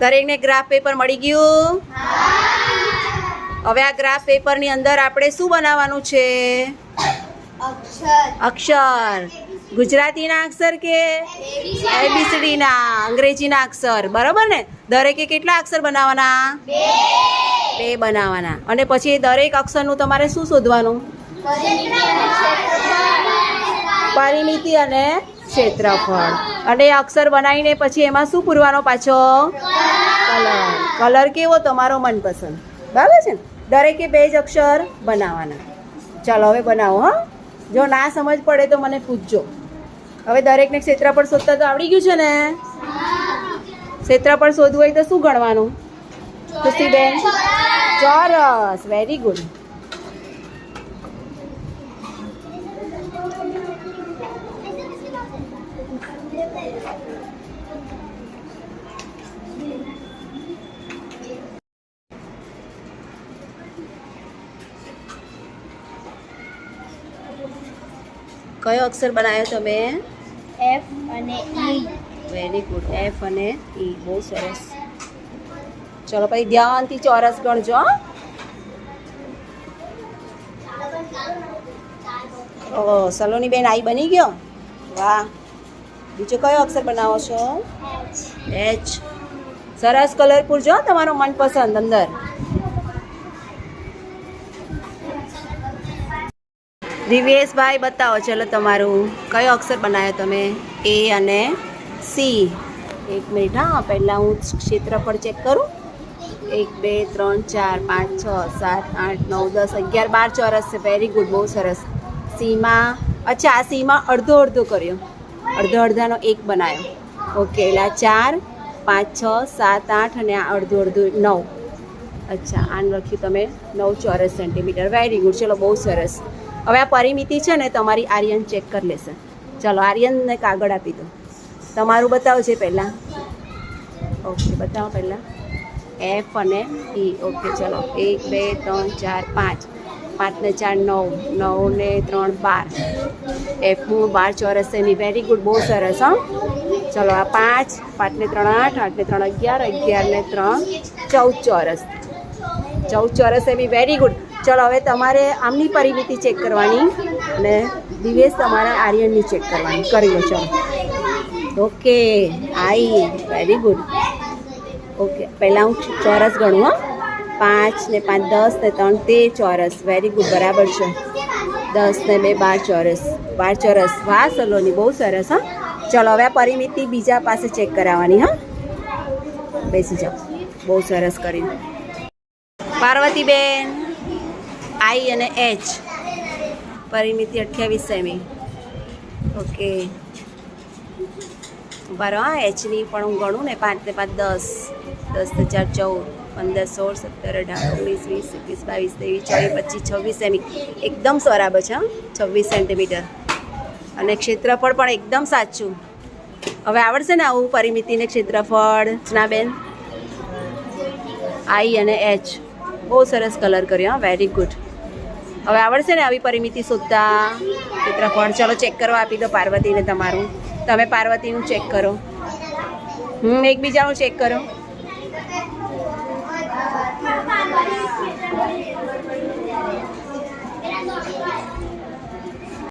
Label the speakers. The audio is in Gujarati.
Speaker 1: દરેકને ગ્રાફ પેપર મળી ગયું? હવે આ ગ્રાફ પેપરની અંદર આપણે શું બનાવવાનું છે?
Speaker 2: અક્ષર.
Speaker 1: ગુજરાતીના અક્ષર કે? એબીસીડીના અંગ્રેજીના અક્ષર. બરાબર ને? દરેકે કેટલા અક્ષર બનાવવાના? બે. બનાવવાના. અને પછી દરેક અક્ષરનું તમારે શું શોધવાનું? પરિમિતિ અને ક્ષેત્રફળ. અને અક્ષર બનાવીને પછી એમાં શું પૂરવાનો પાછો? કલર. કલર કેવો તમારો મનપસંદ? બરાબર છે ને? દરેકે બે જ અક્ષર બનાવવાના. ચાલો હવે બનાવો હા. જો ના સમજ પડે તો મને પૂછજો. હવે દરેકને ક્ષેત્રફળ શોધતા તો આવડી ગયું છે ને? ક્ષેત્રફળ શોધવું હોય તો શું ગણવાનું? ખુશીબેન? ચોરસ. વેરી ગુડ કયો અક્ષર બનાવ્યો તમે?
Speaker 2: એફ અને ઈ
Speaker 1: વેરી ગુડ એફ અને ઈ બહુ સરસ. ચલો પછી ધ્યાનથી ચોરસ ગણજો. ઓ સલોની બેન આઈ બની ગયો? વાહ. બીજો કયો અક્ષર બનાવો છો? એચ સરસ કલર પૂરજો તમારો મનપસંદ અંદર. દિવ્યેશભાઈ, બતાવો, ચલો તમારું. કયો અક્ષર બનાવ્યો તમે? એ અને સી એક મિનિટ, હા પહેલાં હું ક્ષેત્રફળ ચેક કરું. એક, બે, ત્રણ, ચાર, પાંચ, છ, સાત, આઠ, નવ, દસ, અગિયાર, બાર ચોરસ છે. વેરી ગુડ બહુ સરસ. સીમાં, અચ્છા, આ સીમાં અડધો અડધો કર્યો. અડધો, અડધાનો એક બનાવ્યો. ઓકે એટલે આ ચાર, પાંચ, છ, સાત, આઠ અને આ અડધો અડધો, નવ. અચ્છા, આને લખ્યું તમે નવ ચોરસ સેન્ટીમીટર વેરી ગુડ ચલો, બહુ સરસ. હવે આ પરિમિતિ છે ને, તમારી આર્યન ચેક કરી લેશે. ચલો, આર્યનને કાગળ આપી દો તમારું બતાવો છે પહેલાં. ઓકે, બતાવો પહેલાં. એફ અને ઈ ઓકે, ચલો. એક, બે, ત્રણ, ચાર, પાંચ. પાંચને ચાર, નવ. નવ ને ત્રણ, બાર. એફનું બાર ચોરસ સેમી. વેરી ગુડ બહુ સરસ, હં. ચલો, આ પાંચ, પાંચને ત્રણ, આઠ આઠ ને ત્રણ, અગિયાર અગિયાર ને ત્રણ, ચૌદ ચોરસ. ચૌદ ચોરસ એમી વેરી ગુડ ચલો, હવે તમારે આમની પરિમિતિ ચેક કરવાની અને દિવેશ તમારે આર્યનની ચેક કરવાની. કરી લો, ચલો. Okay, I, very good. Okay, પહેલાં હું ચોરસ ગણું, હા. પાંચ ને પાંચ, દસ ને ત્રણ, તે ચોરસ. વેરી ગુડ, બરાબર છે. દસ ને બે, બાર ચોરસ. બાર ચોરસ. વાહ, સલોની, બહુ સરસ, હા. ચલો, હવે આ પરિમિતિ બીજા પાસે ચેક કરાવવાની, હા. બેસી જાઓ. બહુ સરસ કરીને. પાર્વતીબેન. આઈ અને એચ. પરિમિતિ અઠ્યાવીસ સેમી ઓકે. ઊભા હા, એચની પણ હું ગણું ને, પાંચ ને પાંચ, દસ. દસ હજાર ચૌદ. પંદર, સોળ, સત્તર, અઢાર, ઓગણીસ, વીસ, એકવીસ, બાવીસ, ત્રેવીસ, ચોવીસ, પચીસ છવ્વીસ સેમી એકદમ બરાબર છે, હા. છવ્વીસ સેન્ટીમીટર. અને ક્ષેત્રફળ પણ એકદમ સાચું. હવે આવડશે ને આવું પરિમિતિને ક્ષેત્રફળ? બેન? આઈ અને એચ. બહુ સરસ કલર કર્યો વેરી ગુડ. હવે આવડશે ને આવી પરિમિતિ શોધતા? ક્ષેત્રફળ ચલો ચેક કરવા આપી દો પાર્વતીને તમારું. તમે પાર્વતીનું ચેક કરો. હમ, એકબીજાનું ચેક કરો.